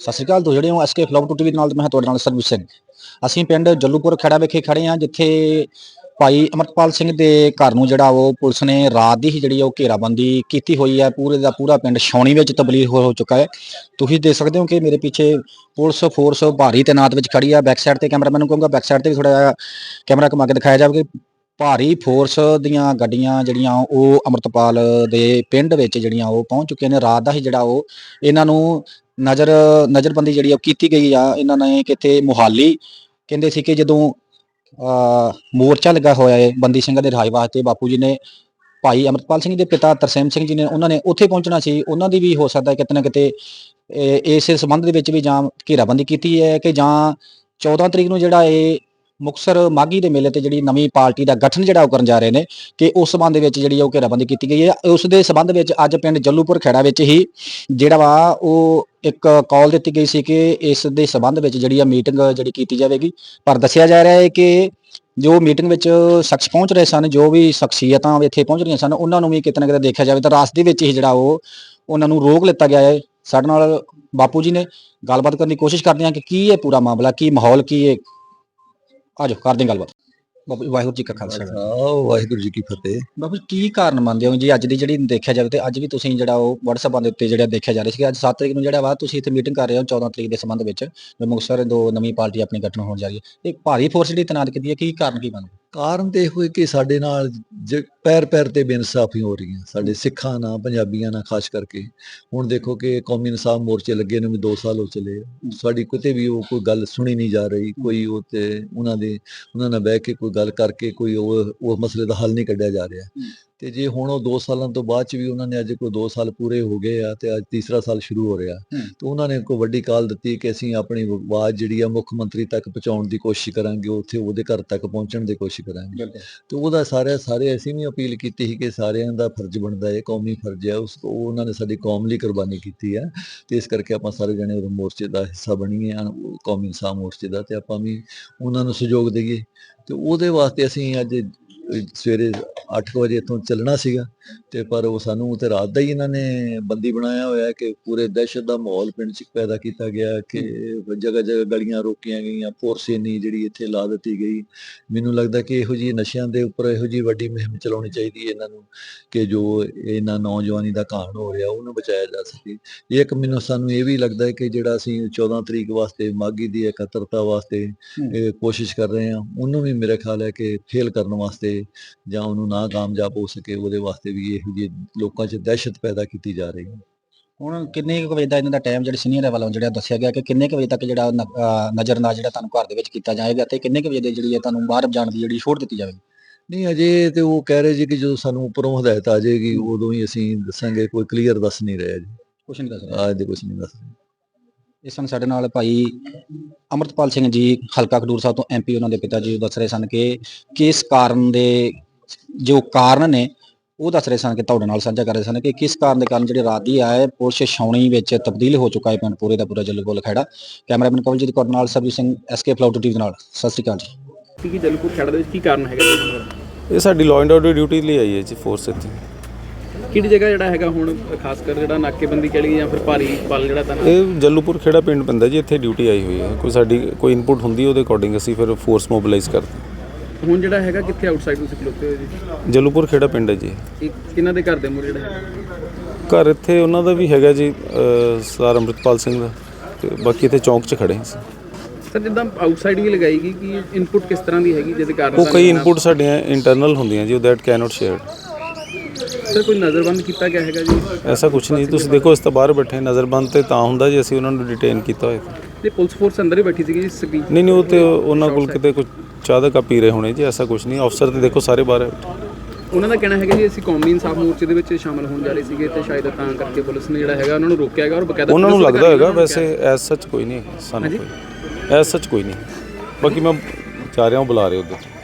ਸਤਿ ਸ਼੍ਰੀ ਅਕਾਲ ਤੁਸੀਂ ਜਿਹੜੇ ਹੋ ਐਸਕੇ ਫਲੌਗ ਟੂ ਟੀਵੀ ਨਾਲ ਮੈਂ ਤੁਹਾਡੇ ਨਾਲ ਸਰਵਿਸ ਸਿੰਘ। ਅਸੀਂ ਪਿੰਡ ਜੱਲੂਪੁਰ ਖੜਾ ਵਿਖੇ ਖੜੇ ਹਾਂ, ਜਿੱਥੇ ਭਾਈ ਅਮਰਪਾਲ ਸਿੰਘ ਦੇ ਘਰ ਨੂੰ ਜਿਹੜਾ ਉਹ ਪੁਲਿਸ ਨੇ ਰਾਤ ਦੀ ਹੀ ਜਿਹੜੀ ਉਹ ਘੇਰਾਬੰਦੀ ਕੀਤੀ ਹੋਈ ਹੈ, ਪੂਰੇ ਦਾ ਪੂਰਾ ਪਿੰਡ ਛਾਉਣੀ ਵਿੱਚ ਤਬਦੀਲ ਹੋ ਚੁੱਕਾ ਹੈ। ਤੁਸੀਂ ਦੇਖ ਸਕਦੇ ਹੋ ਕਿ ਮੇਰੇ ਪਿੱਛੇ ਪੁਲਿਸ ਫੋਰਸ ਭਾਰੀ ਤੈਨਾਤ ਵਿੱਚ ਖੜੀ ਹੈ। ਬੈਕ ਸਾਈਡ ਤੇ ਕੈਮਰਾਮੈਨ ਨੂੰ ਕਹੂੰਗਾ ਬੈਕ ਸਾਈਡ ਤੇ ਵੀ ਥੋੜਾ ਜਿਹਾ ਕੈਮਰਾ ਘੁਮਾ ਕੇ ਦਿਖਾਇਆ ਜਾਵੇ ਕਿ ਭਾਰੀ ਫੋਰਸ ਦੀਆਂ ਗੱਡੀਆਂ ਜਿਹੜੀਆਂ ਉਹ ਅਮਰਤਪਾਲ ਦੇ ਪਿੰਡ ਵਿੱਚ ਜਿਹੜੀਆਂ ਉਹ ਪਹੁੰਚ ਚੁੱਕੀਆਂ ਨੇ। ਰਾਤ ਦਾ ਹੀ ਜਿਹੜਾ ਉਹ ਇਹਨਾਂ ਨੂੰ ਨਜ਼ਰ, ਨਜ਼ਰਬੰਦੀ ਜਿਹੜੀ ਉਹ ਕੀਤੀ ਗਈ ਆ। ਇਹਨਾਂ ਨੇ ਕਿਤੇ ਮੁਹਾਲੀ ਕਹਿੰਦੇ ਸੀ ਕਿ ਜਦੋਂ ਮੋਰਚਾ ਲੱਗਾ ਹੋਇਆ ਹੈ ਬੰਦੀ ਸਿੰਘਾਂ ਦੇ ਰਿਹਾਈ ਵਾਸਤੇ। ਬਾਪੂ ਜੀ ਨੇ ਭਾਈ ਅਮਰਪਾਲ ਸਿੰਘ ਦੇ ਪਿਤਾ ਤਰਸੇਮ ਸਿੰਘ ਜੀ ਨੇ, ਉਹਨਾਂ ਨੇ ਉੱਥੇ ਪਹੁੰਚਣਾ ਸੀ। ਉਹਨਾਂ ਦੀ ਵੀ ਹੋ ਸਕਦਾ ਹੈ ਕਿਤੇ ਨਾ ਕਿਤੇ, ਇਹ- ਇਸੇ ਸੰਬੰਧ ਦੇ ਵਿੱਚ ਵੀ ਜਾਂ ਘੇਰਾਬੰਦੀ ਕੀਤੀ ਹੈ ਕਿ ਜਾਂ 14 ਤਰੀਕ ਨੂੰ ਜਿਹੜਾ ਇਹ ਮੁਕਸਰ ਮਾਗੀ ਦੇ ਮੇਲੇ ਤੇ ਜਿਹੜੀ ਨਵੀਂ ਪਾਰਟੀ ਦਾ ਗਠਨ ਜਿਹੜਾ ਉਹ ਕਰਨ ਜਾ ਰਹੇ ਨੇ ਕਿ ਉਸ ਸੰਬੰਧ ਦੇ ਵਿੱਚ ਜਿਹੜੀ ਉਹ ਘੇਰਾਬੰਦੀ ਕੀਤੀ ਗਈ ਹੈ। ਉਸ ਦੇ ਸੰਬੰਧ ਵਿੱਚ ਅੱਜ ਪਿੰਡ ਜੱਲੂਪੁਰ ਖੇੜਾ ਵਿੱਚ ਹੀ ਜਿਹੜਾ ਵਾ ਉਹ ਇੱਕ ਕਾਲ ਦਿੱਤੀ ਗਈ ਸੀ ਕਿ ਇਸ ਦੇ ਸੰਬੰਧ ਵਿੱਚ ਜਿਹੜੀ ਆ ਮੀਟਿੰਗ ਜਿਹੜੀ ਕੀਤੀ ਜਾਵੇਗੀ। ਪਰ ਦੱਸਿਆ ਜਾ ਰਿਹਾ ਹੈ ਕਿ ਜੋ ਮੀਟਿੰਗ ਵਿੱਚ ਸ਼ਖਸ ਪਹੁੰਚ ਰਹੇ ਸਨ, ਜੋ ਵੀ ਸ਼ਖਸੀਅਤਾਂ ਇੱਥੇ ਪਹੁੰਚ ਰਹੀਆਂ ਸਨ, ਉਹਨਾਂ ਨੂੰ ਵੀ ਕਿਤੇ ਨਾ ਕਿਤੇ ਦੇਖਿਆ ਜਾਵੇ ਤਾਂ ਰਾਸਤੇ ਵਿੱਚ ਹੀ ਜਿਹੜਾ ਉਹ ਉਹਨਾਂ ਨੂੰ ਰੋਕ ਲਿੱਤਾ ਗਿਆ ਹੈ। ਸਾਡੇ ਨਾਲ ਬਾਪੂ ਜੀ ਨੇ ਗੱਲਬਾਤ ਕਰਨ ਦੀ ਕੋਸ਼ਿਸ਼ ਕਰਦੇ ਹਾਂ ਕਿ ਕੀ ਹੈ ਪੂਰਾ ਮਾਮਲਾ, ਕੀ ਮਾਹੌਲ, ਕੀ ਹੈ ਆਜੋ ਕਰਦੇ ਹਾਂ ਗੱਲਬਾਤ। ਜੀ, ਵਾਹਿਗੁਰੂ ਜੀ ਕਾ ਖਾਲਸਾ। ਆਹ ਵਾਹਿਗੁਰੂ ਜੀ ਕੀ ਫਤਿਹ। ਜੀ, ਕੀ ਕਾਰਨ ਮੰਨਦੇ ਹੋ ਜੀ ਅੱਜ ਦੀ ਜਿਹੜੀ ਦੇਖਿਆ ਜਾਵੇ ਤੇ ਅੱਜ ਵੀ ਤੁਸੀਂ ਜਿਹੜਾ ਉਹ WhatsApp ਦੇ ਉੱਤੇ ਜਿਹੜਾ ਦੇਖਿਆ ਜਾ ਰਿਹਾ ਸੀ ਅੱਜ 7 ਤਰੀਕ ਨੂੰ ਜਿਹੜਾ ਵਾ ਤੁਸੀਂ ਇੱਥੇ ਮੀਟਿੰਗ ਕਰ ਰਹੇ ਹੋ 14 ਤਰੀਕ ਦੇ ਸੰਬੰਧ ਵਿੱਚ ਜੋ ਮੁਕਤਸਰ ਦੋ ਨਵੀਂ ਪਾਰਟੀ ਆਪਣੀ ਗਠਨ ਹੋਣ ਜਾ ਰਹੀ ਹੈ। ਇੱਕ ਭਾਰੀ ਫੋਰਸ ਜਿਹੜੀ ਤੈਨਾਤ ਕੀਤੀ ਹੈ ਕੀ ਕਾਰਨ ਕੀ ਬਣਦਾ? ਕਾਰਨ ਤੇ ਇਹੋ ਹੈ ਕਿ ਸਾਡੇ ਨਾਲ ਜ- ਪੈਰ ਪੈਰ ਤੇ ਬੇਇਨਸਾਫੀ ਹੋ ਰਹੀ ਹੈ ਸਾਡੇ ਸਿੱਖਾਂ ਨਾਲ ਪੰਜਾਬੀਆਂ ਨਾਲ ਖਾਸ ਕਰਕੇ ਹੁਣ ਦੇਖੋ ਕਿ ਕੌਮੀ ਇਨਸਾਫ ਮੋਰਚੇ ਲੱਗੇ ਨੂੰ ਵੀ 2 ਸਾਲ ਹੋ ਚਲੇ। ਸਾਡੀ ਕਿਤੇ ਵੀ ਉਹ ਕੋਈ ਗੱਲ ਸੁਣੀ ਨਹੀਂ ਜਾ ਰਹੀ ਕੋਈ ਉਹ ਤੇ ਉਹਨਾਂ ਦੇ ਉਹਨਾਂ ਨਾਲ ਬਹਿ ਕੇ ਕੋਈ ਗੱਲ ਕਰਕੇ ਕੋਈ ਉਹ ਉਹ ਮਸਲੇ ਦਾ ਹੱਲ ਨਹੀਂ ਕੱਢਿਆ ਜਾ ਰਿਹਾ। ਤੇ ਜੇ ਹੁਣ ਉਹ 2 ਸਾਲਾਂ ਤੋਂ ਬਾਅਦ ਚ ਵੀ ਉਹਨਾਂ ਨੇ ਅੱਜ ਕੋਈ 2 ਸਾਲ ਪੂਰੇ ਹੋ ਗਏ ਆ ਤੇ ਅੱਜ ਤੀਸਰਾ ਸਾਲ ਸ਼ੁਰੂ ਹੋ ਰਿਹਾ। ਤੇ ਉਹਨਾਂ ਨੇ ਕੋਈ ਵੱਡੀ ਕਾਲ ਦਿੱਤੀ ਕਿ ਅਸੀਂ ਆਪਣੀ ਆਵਾਜ਼ ਜਿਹੜੀ ਆ ਮੁੱਖ ਮੰਤਰੀ ਤੱਕ ਪਹੁੰਚਾਉਣ ਦੀ ਕੋਸ਼ਿਸ਼ ਕਰਾਂਗੇ ਉੱਥੇ ਉਹਦੇ ਘਰ ਤੱਕ ਪਹੁੰਚਣ ਦੀ ਕੋਸ਼ਿਸ਼ ਕਰਾਂਗੇ ਤੇ ਉਹਦਾ ਸਾਰੇ ਸਾਰੇ ਅਸੀਂ ਵੀ ਅਪੀਲ ਕੀਤੀ ਸੀ ਕਿ ਸਾਰਿਆਂ ਦਾ ਫਰਜ਼ ਬਣਦਾ ਹੈ ਕੌਮੀ ਫਰਜ਼ ਹੈ ਉਸ ਉਹ ਉਹਨਾਂ ਨੇ ਸਾਡੀ ਕੌਮ ਲਈ ਕੁਰਬਾਨੀ ਕੀਤੀ ਹੈ ਤੇ ਇਸ ਕਰਕੇ ਆਪਾਂ ਸਾਰੇ ਜਣੇ ਉਹ ਮੋਰਚੇ ਦਾ ਹਿੱਸਾ ਬਣੀਏ ਹਨ, ਕੌਮੀ ਇਨਸਾਫ ਮੋਰਚੇ ਦਾ ਤੇ ਆਪਾਂ ਵੀ ਉਹਨਾਂ ਨੂੰ ਸਹਿਯੋਗ ਦੇਈਏ ਤੇ ਉਹਦੇ ਵਾਸਤੇ ਅਸੀਂ ਅੱਜ ਅਹ, ਸਵੇਰੇ 8 ਵਜੇ ਇੱਥੋਂ ਚੱਲਣਾ ਸੀਗਾ। ਤੇ ਪਰ ਉਹ ਸਾਨੂੰ ਤੇ ਰਾਤ ਦਾ ਹੀ ਇਹਨਾਂ ਨੇ ਬੰਦੀ ਬਣਾਇਆ ਹੋਇਆ ਕਿ ਪੂਰੇ ਦਹਿਸ਼ਤ ਦਾ ਮਾਹੌਲ ਪਿੰਡ 'ਚ ਪੈਦਾ ਕੀਤਾ ਗਿਆ ਕਿ ਜਗ੍ਹਾ ਜਗ੍ਹਾ ਗਲੀਆਂ ਰੋਕੀਆਂ ਗਈਆਂ ਫੋਰਸ ਇੰਨੀ ਜਿਹੜੀ ਇੱਥੇ ਲਾ ਦਿੱਤੀ ਗਈ। ਮੈਨੂੰ ਲੱਗਦਾ ਕਿ ਇਹੋ ਜਿਹੀ ਨਸ਼ਿਆਂ ਦੇ ਉੱਪਰ ਇਹੋ ਜਿਹੀ ਵੱਡੀ ਮੁਹਿੰਮ ਚਲਾਉਣੀ ਚਾਹੀਦੀ ਹੈ ਇਹਨਾਂ ਨੂੰ ਕਿ ਜੋ ਇਹਨਾਂ ਨੌਜਵਾਨੀ ਦਾ ਘਾਣ ਹੋ ਰਿਹਾ ਉਹਨੂੰ ਬਚਾਇਆ ਜਾ ਸਕੇ। ਇੱਕ ਮੈਨੂੰ ਸਾਨੂੰ ਇਹ ਵੀ ਲੱਗਦਾ ਹੈ ਕਿ ਜਿਹੜਾ ਅਸੀਂ 14 ਤਰੀਕ ਵਾਸਤੇ ਮਾਗੀ ਦੀ ਇਕੱਤਰਤਾ ਵਾਸਤੇ ਇਹ ਕੋਸ਼ਿਸ਼ ਕਰ ਰਹੇ ਹਾਂ ਉਹਨੂੰ ਵੀ ਮੇਰੇ ਖਿਆਲ ਹੈ ਕਿ ਫੇਲ ਕਰਨ ਵਾਸਤੇ ਜਾਂ ਉਹਨੂੰ ਨਾ ਕਾਮਯਾਬ ਹੋ ਸਕੇ ਉਹਦੇ ਵਾਸਤੇ ਵੀ ਇਹੋ ਜਿਹੀ ਲੋਕਾਂ 'ਚ ਦਹਿਸ਼ਤ ਪੈਦਾ ਕੀਤੀ ਜਾ ਰਹੀ ਹੈ। ਹੁਣ ਕਿੰਨੇ ਕੁ ਵਜੇ ਦਾ ਇਹਨਾਂ ਦਾ ਟਾਈਮ ਜਿਹੜੇ ਸੀਨੀਅਰ ਵੱਲੋਂ ਜਿਹੜਾ ਦੱਸਿਆ ਗਿਆ ਕਿ ਕਿੰਨੇ ਕੁ ਵਜੇ ਤੱਕ ਜਿਹੜਾ ਨਜ਼ਰਅੰਦਾਜ਼ ਜਿਹੜਾ ਤੁਹਾਨੂੰ ਘਰ ਦੇ ਵਿੱਚ ਕੀਤਾ ਜਾਏਗਾ ਤੇ ਕਿੰਨੇ ਕੁ ਵਜੇ ਦੇ ਜਿਹੜੀ ਤੁਹਾਨੂੰ ਬਾਹਰ ਜਾਣ ਦੀ ਜਿਹੜੀ ਛੋਟ ਦਿੱਤੀ ਜਾਵੇਗੀ? ਨਹੀਂ ਅਜੇ ਤੇ ਉਹ ਕਹਿ ਰਹੇ ਜੀ ਕਿ ਜਦੋਂ ਸਾਨੂੰ ਉੱਪਰੋਂ ਹਦਾਇਤ ਆ ਜਾਏਗੀ ਉਦੋਂ ਹੀ ਅਸੀਂ ਦੱਸਾਂਗੇ ਕੋਈ ਕਲੀਅਰ ਦੱਸ ਨਹੀਂ ਰਿਹਾ ਜੀ। ਕੁਛ ਨਹੀਂ ਦੱਸ ਰਿਹਾ। ਅੱਜ ਦੇ ਕੁਝ ਨਹੀਂ ਦੱਸ ਰਹੇ। ਇਸ ਸਨ ਸਾਡੇ ਨਾਲ ਭਾਈ ਅਮਰਤਪਾਲ ਸਿੰਘ ਜੀ ਹਲਕਾ ਖਡੂਰ ਸਾਹਿਬ ਤੋਂ ਐਮਪੀ ਉਹਨਾਂ ਦੇ ਪਿਤਾ ਜੀ ਦੱਸ ਰਹੇ ਸਨ ਕਿ ਕਿਸ ਕਾਰਨ ਦੇ ਜੋ ਕਾਰਨ ਨੇ ਉਹ ਦੱਸ ਰਹੇ ਸਨ ਕਿ ਤੁਹਾਡੇ ਨਾਲ ਸਾਂਝਾ ਕਰ ਰਹੇ ਸਨ ਕਿ ਕਿਸ ਕਾਰਨ ਦੇ ਕਾਰਨ ਜਿਹੜੇ ਰਾਤ ਦੀ ਆਏ ਪੁਲਿਸ ਛਾਉਣੀ ਵਿੱਚ ਤਬਦੀਲ ਹੋ ਚੁੱਕਾ ਹੈ ਪਿੰਡ ਪੂਰੇ ਦਾ ਪੂਰਾ ਜੱਲੂਪੁਰ ਖੜਾ। ਕੈਮਰਾਮੈਨ ਕਵਲਜੀਤ ਕੌਰ ਨਾਲ ਸਰਬਜੀਤ ਸਿੰਘ ਐਸਕੇ ਫਲਾਊਟ ਟੀਵੀ ਨਾਲ। ਸਤਿ ਸ੍ਰੀ ਅਕਾਲ ਜੀ। ਕੀ ਜਲਪੁਰ ਖੇੜ ਦੇ ਵਿੱਚ ਕੀ ਕਾਰਨ ਹੈਗਾ? ਇਹ ਸਾਡੀ ਲਾਅ ਐਂਡ ਆਰਡਰ ਡਿਊਟੀ ਲਈ ਆਈ ਹੈ ਜੀ ਫੋਰਸ ਇੱਥੇ। ਕਿਹੜੀ ਜਗ੍ਹਾ ਜਿਹੜਾ ਹੈਗਾ ਹੁਣ ਖਾਸ ਕਰ ਜਿਹੜਾ ਨਾਕੇਬੰਦੀ ਕਹਿ ਲਈ ਜਾਂ ਫਿਰ ਭਾਰੀ ਬਲ ਜਿਹੜਾ ਤਾਂ ਇਹ ਜੱਲੂਪੁਰ ਖੇੜਾ ਪਿੰਡ ਪੈਂਦਾ ਜੀ ਇੱਥੇ ਡਿਊਟੀ ਆਈ ਹੋਈ ਹੈ। ਕੋਈ ਸਾਡੀ ਕੋਈ ਇਨਪੁਟ ਹੁੰਦੀ ਉਹਦੇ ਅਕੋਰਡਿੰਗ ਅਸੀਂ ਫਿਰ ਫੋਰਸ ਮੋਬਿਲਾਈਜ਼ ਕਰਦੇ ਹੁਣ ਜਿਹੜਾ ਹੈਗਾ ਕਿੱਥੇ ਆਊਟਸਾਈਡ ਤੁਸੀਂ ਖਲੋਤੇ ਹੋਏ ਜੀ? ਹਾਂ। ਜੱਲੂਪੁਰ ਖੇੜਾ ਪਿੰਡ ਹੈ ਜੀ। ਇਹ ਕਿਹਨਾਂ ਦੇ ਘਰ ਦੇ ਮੂਹਰੇ ਜਿਹੜਾ ਘਰ ਇੱਥੇ ਉਹਨਾਂ ਦਾ ਵੀ ਹੈਗਾ ਜੀ ਅਹ, ਸਰਦਾਰ ਅੰਮ੍ਰਿਤਪਾਲ ਸਿੰਘ ਦਾ ਤੇ ਬਾਕੀ ਇੱਥੇ ਚੌਂਕ 'ਚ ਖੜੇ ਹਾਂ ਅਸੀਂ ਸਰ ਜਿੱਦਾਂ ਆਊਟਸਾਈਡ ਵੀ ਲਗਾਈ ਗਈ ਕਿ ਇਨਪੁਟ ਕਿਸ ਤਰ੍ਹਾਂ ਦੀ ਹੈਗੀ ਜਿਹਦੇ ਕਾਰਨ ਉਹ ਕਈ ਇਨਪੁਟ ਸਾਡੀਆਂ ਇੰਟਰਨਲ ਹੁੰਦੀਆਂ ਜੀ ਦੈਟ ਕੈਨੋਟ ਸ਼ੇਅਰ ਸਰ ਕੋਈ ਨਜ਼ਰਬੰਦ ਕੀਤਾ ਗਿਆ ਹੈਗਾ ਜੀ? ਐਸਾ ਕੁਝ ਨਹੀਂ ਤੁਸੀਂ ਦੇਖੋ ਇਸ ਤੋਂ ਬਾਹਰ ਬੈਠੇ ਨਜ਼ਰਬੰਦ ਤੇ ਤਾਂ ਹੁੰਦਾ ਜੇ ਅਸੀਂ ਉਹਨਾਂ ਨੂੰ ਡਿਟੇਨ ਕੀਤਾ ਹੋਏ ਤੇ ਪੁਲਿਸ ਫੋਰਸ ਅੰਦਰ ਹੀ ਬੈਠੀ ਸੀਗੀ ਜੀ ਸਪੀਚ ਨਹੀਂ ਨਹੀਂ ਉਹ ਤੇ ਉਹਨਾਂ ਕੋਲ ਕਿਤੇ ਕੁਝ ਚਾਹ ਦਾ ਕੱਪ ਪੀ ਰਹੇ ਹੋਣੇ ਜੀ ਐਸਾ ਕੁਝ ਨਹੀਂ। ਅਫਸਰ ਤੇ ਦੇਖੋ ਸਾਰੇ ਬਾਹਰ। ਉਹਨਾਂ ਦਾ ਕਹਿਣਾ ਹੈਗਾ ਜੀ ਅਸੀਂ ਕੌਮੀ ਇਨਸਾਫ ਮੋਰਚੇ ਦੇ ਵਿੱਚ ਸ਼ਾਮਲ ਹੋਣ ਜਾ ਰਹੇ ਸੀਗੇ ਤੇ ਸ਼ਾਇਦ ਤਾਂ ਕਰਕੇ ਪੁਲਿਸ ਨੇ ਜਿਹੜਾ ਹੈਗਾ ਉਹਨਾਂ ਨੂੰ ਰੋਕਿਆ ਹੈਗਾ ਔਰ ਬਕਾਇਦਾ ਉਹਨਾਂ ਨੂੰ ਲੱਗਦਾ ਨੂੰ ਵੈਸੇ ਐਸ ਸੱਚ ਕੋਈ ਨਹੀਂ ਸਾਨੂੰ ਕੋਈ। ਐਸ ਸੱਚ ਕੋਈ ਨਹੀਂ। ਬਾਕੀ ਮੈਂ ਜਾ ਰਿਹਾ ਹਾਂ ਬੁਲਾ ਰਹੇ ਉਧਰ।